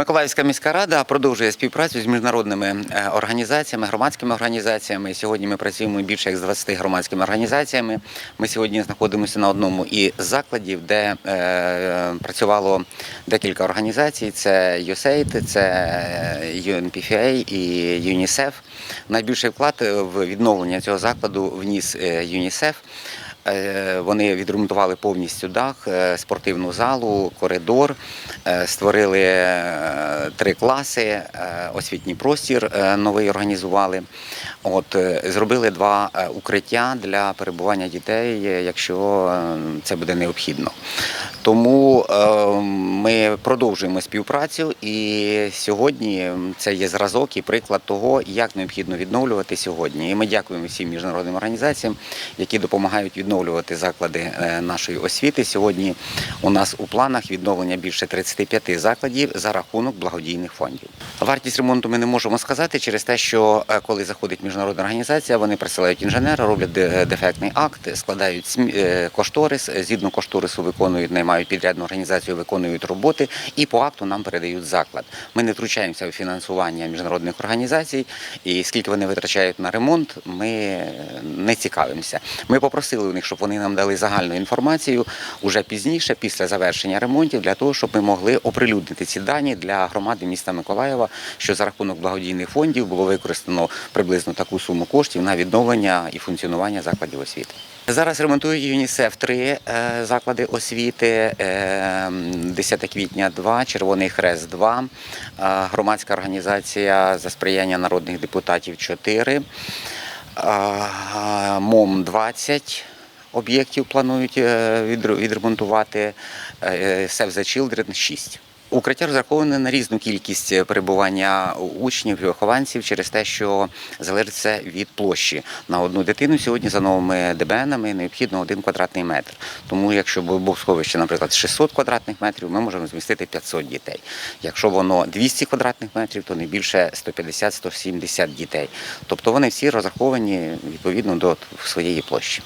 Миколаївська міська рада продовжує співпрацю з міжнародними е, організаціями, громадськими організаціями. Сьогодні ми працюємо більше як з 20 громадськими організаціями. Ми сьогодні знаходимося на одному із закладів, де е, працювало декілька організацій: це USAID, це UNPFA і ЮНІСЕФ. Найбільший вклад в відновлення цього закладу вніс е, ЮНІСЕФ. Е, Вони відремонтували повністю дах, е, спортивну залу, коридор, е, створили три класи, освітній простір новий організували. От зробили два укриття для перебування дітей, якщо це буде необхідно. Тому ми продовжуємо співпрацю, і сьогодні це є зразок і приклад того, як необхідно відновлювати сьогодні. І ми дякуємо всім міжнародним організаціям, які допомагають відновлювати заклади е, нашої освіти. Сьогодні у нас у планах відновлення більше 35 закладів за рахунок благодійних фондів. Вартість ремонту ми не можемо сказати через те, що е, коли заходить міжнародна організація, вони присилають інженера, роблять дефектний акт, складають е, кошторис. е, Згідно кошторису виконують, наймають підрядну організацію, виконують роботи і по акту нам передають заклад. Ми не втручаємося у фінансування міжнародних організацій, і скільки вони витрачають на ремонт, ми е, не цікавимося. Ми попросили у них, щоб вони нам дали загальну інформацію уже пізніше, після завершення ремонтів, для того, щоб ми могли оприлюднити ці дані для громади міста Миколаєва, що за рахунок благодійних фондів було використано приблизно таку суму коштів на відновлення і функціонування закладів освіти. Зараз ремонтує ЮНІСЕФ три е, заклади освіти: е, 10 квітня 2, Червоний Хрест 2, е, громадська організація за сприяння народних депутатів 4, е, МОМ 20 об'єктів планують е, відре- відремонтувати, е, Save the Children 6. Укриття розраховане на різну кількість перебування учнів і вихованців через те, що залежить це від площі. На одну дитину сьогодні за новими ДБНами необхідно один квадратний метр. Тому якщо бомбосховище, наприклад, 600 квадратних метрів, ми можемо змістити 500 дітей. Якщо воно 200 квадратних метрів, то не більше 150-170 дітей. Тобто вони всі розраховані відповідно до своєї площі.